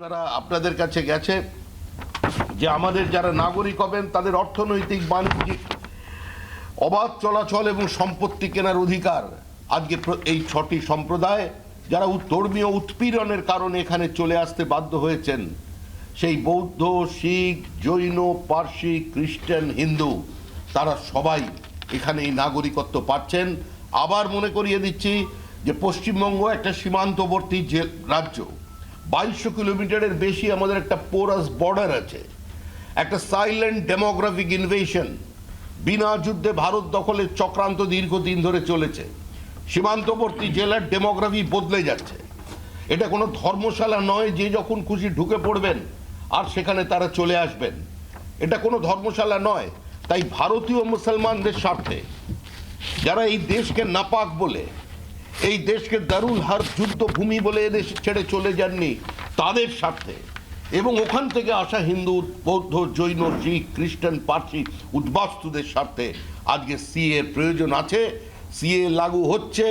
আপনারা আপনাদের কাছে গেছে যে আমাদের যারা নাগরিক হবেন, তাদের অর্থনৈতিক বাণিজ্যিক অবাধ চলাচল এবং সম্পত্তি কেনার অধিকার আজকে এই ছটি সম্প্রদায় যারা ধর্মীয় উৎপীড়নের কারণে এখানে চলে আসতে বাধ্য হয়েছেন, সেই বৌদ্ধ, শিখ, জৈন, পার্সি, খ্রিস্টান, হিন্দু, তারা সবাই এখানে এই নাগরিকত্ব পাচ্ছেন। আবার মনে করিয়ে দিচ্ছি যে পশ্চিমবঙ্গ একটা সীমান্তবর্তী যে রাজ্য বাইশশো কিলোমিটারের বেশি আমাদের একটা পোরাস বর্ডার আছে। একটা সাইলেন্ট ডেমোগ্রাফিক ইনভেশন বিনা যুদ্ধে ভারত দখলের চক্রান্ত দীর্ঘদিন ধরে চলেছে। সীমান্তবর্তী জেলার ডেমোগ্রাফি বদলে যাচ্ছে। এটা কোনো ধর্মশালা নয় যে যখন খুশি ঢুকে পড়বেন আর সেখানে তারা চলে আসবেন। এটা কোনো ধর্মশালা নয়, তাই ভারতীয় মুসলমানদের স্বার্থে। যারা এই দেশকে নাপাক বলে এই দেশকে দারুল হার যুদ্ধভূমি বলে এদেশ ছেড়ে চলে যাননি, তাদের স্বার্থে। এবং ওখান থেকে আসা হিন্দু, বৌদ্ধ, জৈন, শিখ, খ্রিস্টান, পার্সি উদ্বাস্তুদের স্বার্থে আজকে সিএ এর প্রয়োজন আছে। সিএ লাগু হচ্ছে,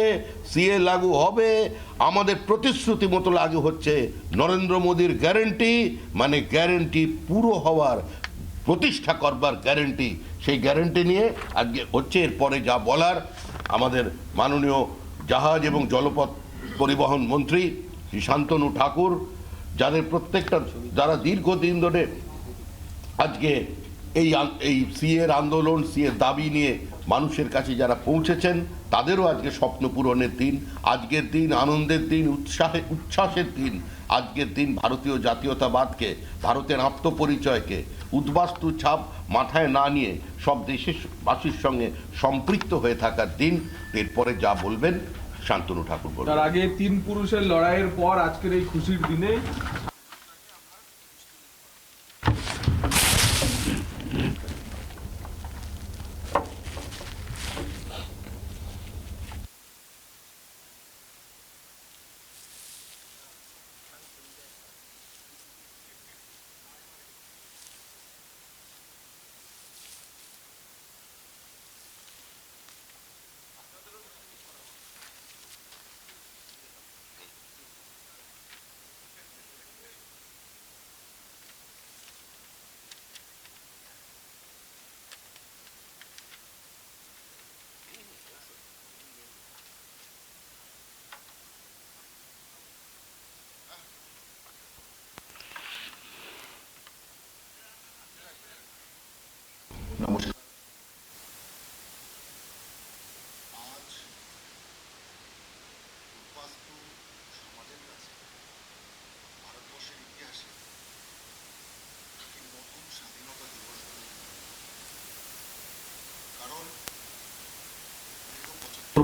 সিএ লাগু হবে, আমাদের প্রতিশ্রুতি মতো লাগু হচ্ছে। নরেন্দ্র মোদীর গ্যারেন্টি মানে গ্যারেন্টি পুরো হওয়ার, প্রতিষ্ঠা করবার গ্যারেন্টি। সেই গ্যারেন্টি নিয়ে আজকে হচ্ছে এরপরে যা বলার, আমাদের মাননীয় জাহাজ এবং জলপথ পরিবহন মন্ত্রী শ্রী শান্তনু ঠাকুর, যাদের প্রত্যেকটা যারা দীর্ঘদিন ধরে আজকে এই এই সিএর আন্দোলন, সিএর দাবি নিয়ে মানুষের কাছে যারা পৌঁছেছেন, তাদেরও আজকে স্বপ্ন পূরণের দিন, আজকের দিন আনন্দের দিন, উৎসাহে, উচ্ছ্বাসের দিন। আজকের দিন ভারতীয় জাতীয়তাবাদকে, ভারতের আত্মপরিচয়কে, উদ্বাস্তু ছাপ মাথায় না নিয়ে সব দেশের বাসীর সঙ্গে সম্পৃক্ত হয়ে থাকার দিন। এরপরে যা বলবেন, শান্তনু ঠাকুর তার আগে তিন পুরুষের লড়াইয়ের পর আজকের এই খুশির দিনে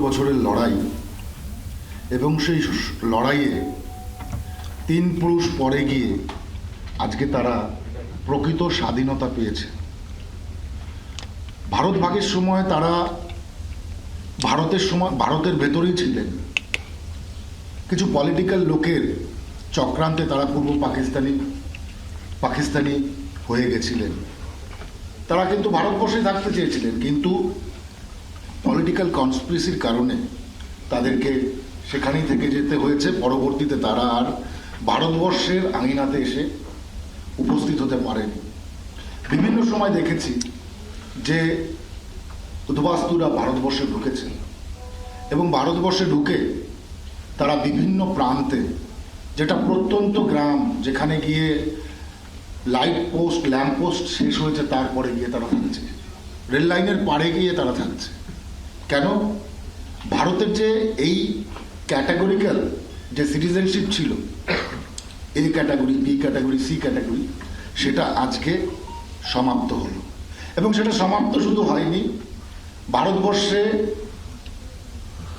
বছরের লড়াই এবং সেই লড়াইয়ে তিন পুরুষ পরে গিয়ে আজকে তারা প্রকৃত স্বাধীনতা পেয়েছে। ভারত ভাগের সময় তারা ভারতের সময়, ভারতের ভেতরেই ছিলেন। কিছু পলিটিক্যাল লোকের চক্রান্তে তারা পূর্ব পাকিস্তানি পাকিস্তানি হয়ে গেছিলেন। তারা কিন্তু ভারতবর্ষে থাকতে চেয়েছিলেন, কিন্তু পলিটিক্যাল কনস্পিরেসির কারণে তাদেরকে সেখানেই থেকে যেতে হয়েছে। পরবর্তীতে তারা আর ভারতবর্ষের আঙিনাতে এসে উপস্থিত হতে পারেনি। বিভিন্ন সময় দেখেছি যে উদ্বাস্তুরা ভারতবর্ষে ঢুকেছে এবং ভারতবর্ষে ঢুকে তারা বিভিন্ন প্রান্তে, যেটা প্রত্যন্ত গ্রাম, যেখানে গিয়ে লাইট পোস্ট, ল্যাম্প পোস্ট শেষ হয়েছে, তারপরে গিয়ে তারা থাকছে। রেল লাইনের পাড়ে গিয়ে তারা থাকছে। কেন? ভারতের যে এই ক্যাটাগরিক্যাল যে সিটিজেনশিপ ছিল A category B category C category সেটা আজকে সমাপ্ত হলো। এবং সেটা সমাপ্ত শুধু হয়নি, ভারতবর্ষে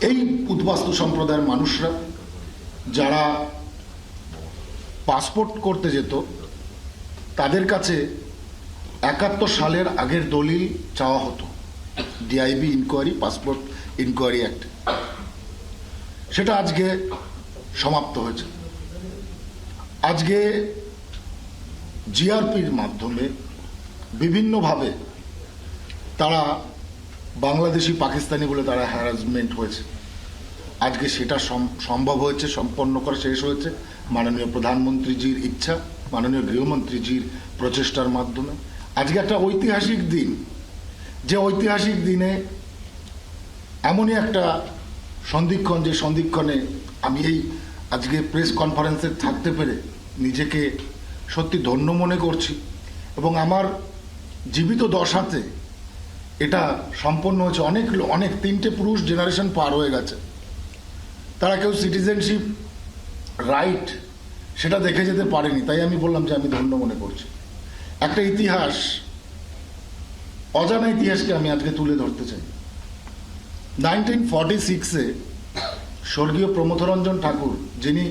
এই উদ্বাস্তু সম্প্রদায়ের মানুষরা যারা পাসপোর্ট করতে যেত, তাদের কাছে একাত্তর সালের আগের দলিল চাওয়া হতো। DIB inquiry passport inquiry act সেটা আজকে সমাপ্ত হয়েছে। আজকে জিআরপির মাধ্যমে বিভিন্নভাবে তারা বাংলাদেশি, পাকিস্তানি বলে তারা হ্যারাসমেন্ট হয়েছে। আজকে সেটা সম- সম্ভব হয়েছে, সম্পন্ন করা শেষ হয়েছে। মাননীয় প্রধানমন্ত্রীজির ইচ্ছা, মাননীয় গৃহমন্ত্রীজির প্রচেষ্টার মাধ্যমে। আজকে একটা ঐতিহাসিক দিন। যে ঐতিহাসিক দিনে এমনই একটা সন্ধিক্ষণ, যে সন্ধিক্ষণে আমি এই আজকে প্রেস কনফারেন্সে থাকতে পেরে নিজেকে সত্যি ধন্য মনে করছি এবং আমার জীবিত দশাতে এটা সম্পন্ন হয়েছে। অনেক অনেক তিনটে পুরুষ জেনারেশন পার হয়ে গেছে। তারা কেউ সিটিজেনশিপ রাইট সেটা দেখে যেতে পারেনি, তাই আমি বললাম যে আমি ধন্য মনে করছি। একটা ইতিহাস অজানা ইতিহাসকে আমি আজকে তুলে ধরতে চাই। নাইনটিন ফর্টি সিক্সে স্বর্গীয় প্রমথরঞ্জন ঠাকুর, যিনি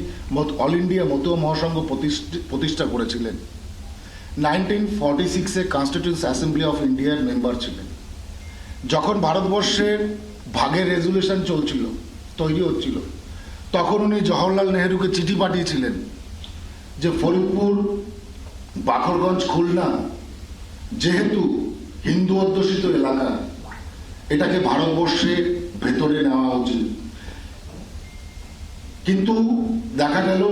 অল ইন্ডিয়া মতুয়া মহাসংঘ প্রতিষ্ঠা করেছিলেন, নাইনটিন ফর্টি সিক্সে কনস্টিটিউন্স অ্যাসেম্বলি অফ ইন্ডিয়ার মেম্বার ছিলেন। যখন ভারতবর্ষের ভাগের রেজুলেশন চলছিল, তৈরি হচ্ছিল, তখন উনি জওহরলাল নেহেরুকে চিঠি পাঠিয়েছিলেন যে ফরিদপুর, বাখরগঞ্জ, খুলনা, যেহেতু হিন্দু অধ্যুষিত এলাকা, এটাকে ভারতবর্ষের ভেতরে নেওয়া উচিত। কিন্তু দেখা গেল,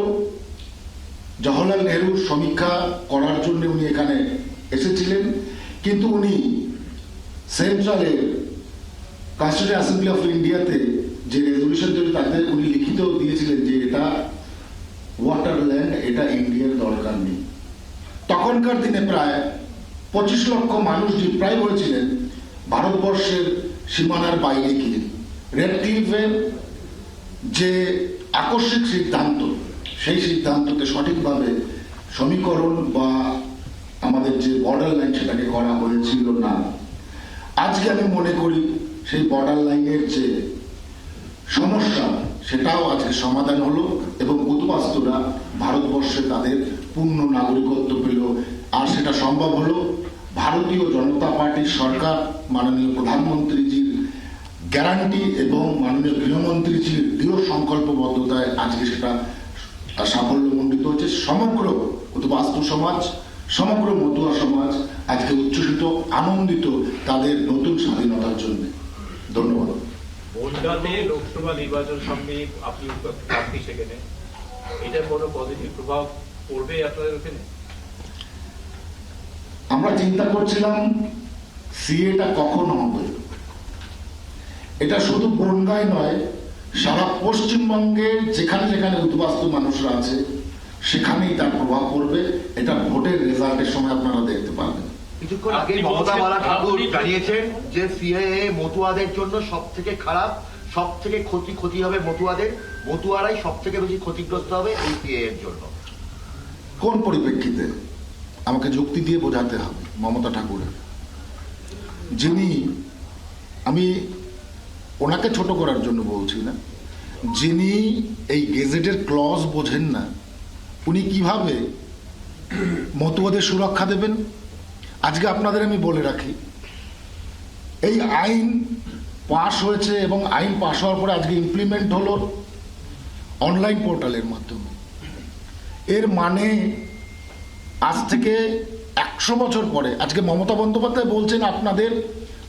জওহরলাল নেহরুর সমীক্ষা করার জন্য উনি এখানে এসেছিলেন, কিন্তু উনি সেন্ট্রালের কনস্টিটিউন্ট অ্যাসেম্বলি অফ ইন্ডিয়াতে যে রেজলিউশন তৈরি তাতে উনি লিখিত দিয়েছিলেন যে এটা ওয়াটারল্যান্ড, এটা ইন্ডিয়ার দরকার নেই। তখনকার দিনে প্রায় পঁচিশ লক্ষ মানুষ ডিপ্রাইভ হয়েছিলেন, ভারতবর্ষের সীমানার বাইরে গিয়ে। রেড ক্লিফের যে আকস্মিক সিদ্ধান্ত, সেই সিদ্ধান্তকে সঠিকভাবে সমীকরণ বা আমাদের যে বর্ডার লাইন সেটাকে করা হয়েছিল না। আজকে আমি মনে করি সেই বর্ডার লাইনের যে সমস্যা, সেটাও আজকে সমাধান হলো এবং উদ্বাস্তুরা ভারতবর্ষে তাদের পূর্ণ নাগরিকত্ব পেল। আর সেটা সম্ভব হলো ভারতীয় জনতা পার্টির সরকার, মাননীয় প্রধানমন্ত্রীজির গ্যারান্টি এবং মাননীয় গৃহমন্ত্রীজির দৃঢ় সংকল্পবদ্ধতায় আজকে সেটা তার সাফল্যমণ্ডিত হচ্ছে। সমগ্র উদ্বাস্তু সমাজ, সমগ্র মতুয়া সমাজ আজকে উচ্ছ্বসিত, আনন্দিত তাদের নতুন স্বাধীনতার জন্য। ধন্যবাদ। লোকসভা নির্বাচন সামনে আপনি সেখানে। এটার কোনো পজিটিভ প্রভাব পড়বে আপনাদের ওখানে? আমরা চিন্তা করছিলাম সিএটা কখন হবে? এটা শুধু বনগায় নয় সারা পশ্চিমবঙ্গে যেখানে যেখানে উদ্বাস্তু মানুষরা আছে সেখানেই তার প্রভাব পড়বে। এটা ভোটের রেজাল্টের সময় আপনারা দেখতে পাবেন কিছুক্ষণ আগে আপনি মমতা বলছেন- বালা ঠাকুর জানিয়েছেন যে সিএএ মতুয়াদের জন্য সব থেকে খারাপ সব থেকে ক্ষতি ক্ষতি হবে মতুয়াদের। মতুয়ারাই সব থেকে বেশি ক্ষতিগ্রস্ত হবে এই সিএএ এর জন্য। কোন পরিপ্রেক্ষিতে? আমাকে যুক্তি দিয়ে বোঝাতে হবে, মমতা ঠাকুরের। যিনি, আমি ওনাকে ছোট করার জন্য বলছি না, যিনি এই গেজেটের ক্লজ বোঝেন না, উনি কীভাবে মতুয়াদের সুরক্ষা দেবেন? আজকে আপনাদের আমি বলে রাখি, এই আইন পাশ হয়েছে এবং আইন পাশ হওয়ার পরে আজকে ইমপ্লিমেন্ট হলো অনলাইন পোর্টালের মাধ্যমে। এর মানে আজ থেকে একশো বছর পরে, আজকে মমতা বন্দ্যোপাধ্যায় বলছেন আপনাদের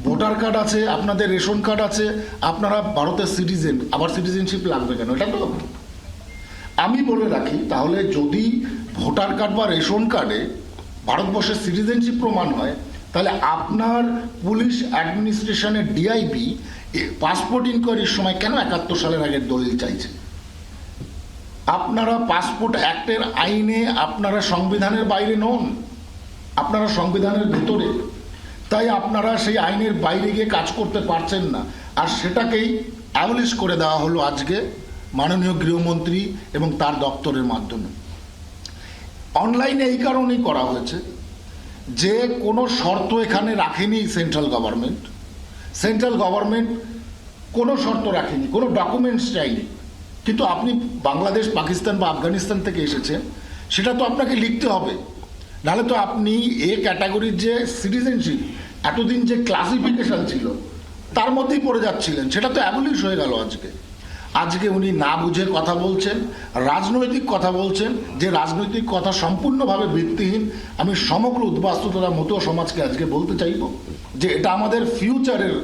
ভোটার কার্ড আছে, আপনাদের রেশন কার্ড আছে, আপনারা ভারতের সিটিজেন, আবার সিটিজেনশিপ লাগবে কেন? এটা তো আমি বলে রাখি, তাহলে যদি ভোটার কার্ড বা রেশন কার্ডে ভারতবর্ষের সিটিজেনশিপ প্রমাণ হয়, তাহলে আপনার পুলিশ অ্যাডমিনিস্ট্রেশনের ডিআইবি পাসপোর্ট ইনকোয়ারির সময় কেন একাত্তর সালের আগের দলিল চাইছে? আপনারা পাসপোর্ট অ্যাক্টের আইনে আপনারা সংবিধানের বাইরে নন। আপনারা সংবিধানের ভেতরে। তাই আপনারা সেই আইনের বাইরে গিয়ে কাজ করতে পারছেন না। আর সেটাকেই অ্যাবলিশ করে দেওয়া হলো আজকে মাননীয় গৃহমন্ত্রী এবং তার দপ্তরের মাধ্যমে। অনলাইনে এই কারণেই করা হয়েছে যে কোনো শর্ত এখানে রাখেনি সেন্ট্রাল গভর্নমেন্ট। সেন্ট্রাল গভর্নমেন্ট কোনো শর্ত রাখেনি, কোনো ডকুমেন্টস চাইনি। কিন্তু আপনি বাংলাদেশ, পাকিস্তান বা আফগানিস্তান থেকে এসেছেন, সেটা তো আপনাকে লিখতে হবে। নাহলে তো আপনি এ ক্যাটাগরির যে সিটিজেনশিপ, এতদিন যে ক্লাসিফিকেশন ছিল, তার মধ্যেই পড়ে যাচ্ছিলেন। সেটা তো অ্যাবলিশ হয়ে গেল আজকে। আজকে উনি না বুঝে কথা বলছেন, রাজনৈতিক কথা বলছেন, যে রাজনৈতিক কথা সম্পূর্ণভাবে ভিত্তিহীন, আমি সমগ্র উদ্বাস্তু তথা মতো সমাজকে আজকে বলতে চাইব যে এটা আমাদের ফিউচারের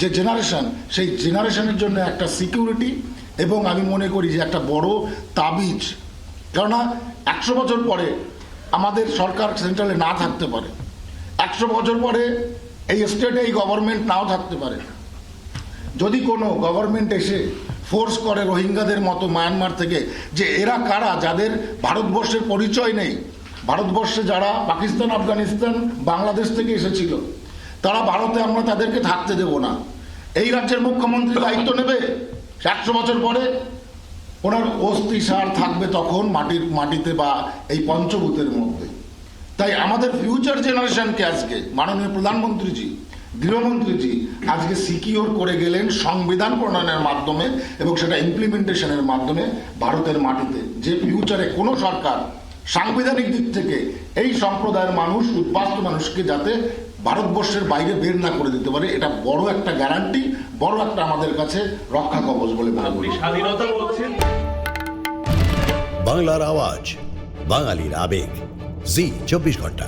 যে জেনারেশন সেই জেনারেশনের জন্য একটা সিকিউরিটি এবং আমি মনে করি যে একটা বড় তাবিজ। কেননা একশো বছর পরে আমাদের সরকার সেন্ট্রালে না থাকতে পারে। একশো বছর পরে এই স্টেটে এই গভর্নমেন্ট নাও থাকতে পারে। যদি কোনো গভর্নমেন্ট এসে ফোর্স করে রোহিঙ্গাদের মতো মায়ানমার থেকে যে এরা কারা, যাদের ভারতবর্ষের পরিচয় নেই, ভারতবর্ষে যারা পাকিস্তান, আফগানিস্তান, বাংলাদেশ থেকে এসেছিল, তারা ভারতে আমরা তাদেরকে থাকতে দেব না। এই রাজ্যের মুখ্যমন্ত্রী দায়িত্ব নেবে? একশো বছর পরে ওনার অস্থি সার থাকবে তখন মাটির, মাটিতে বা এই পঞ্চভূতের মধ্যে। তাই আমাদের ফিউচার জেনারেশনকে আজকে, মাননীয় প্রধানমন্ত্রীজি, গৃহমন্ত্রীজি, আজকে সিকিওর করে গেলেন সংবিধান প্রণয়নের মাধ্যমে এবং সেটা ইমপ্লিমেন্টেশনের মাধ্যমে ভারতের মাটিতে। যে ফিউচারে কোনো সরকার সাংবিধানিক দিক থেকে এই সম্প্রদায়ের মানুষ, উদ্বাস্তু মানুষকে যাতে ভারতবর্ষের বাইরে বের না করে দিতে পারে এটা বড় একটা গ্যারান্টি বড় একটা আমাদের কাছে রক্ষা কবচ বলে মনে করি। স্বাধীনতা বলছেন। বাংলার আওয়াজ বাঙালির আবেগ। জি চব্বিশ ঘণ্টা।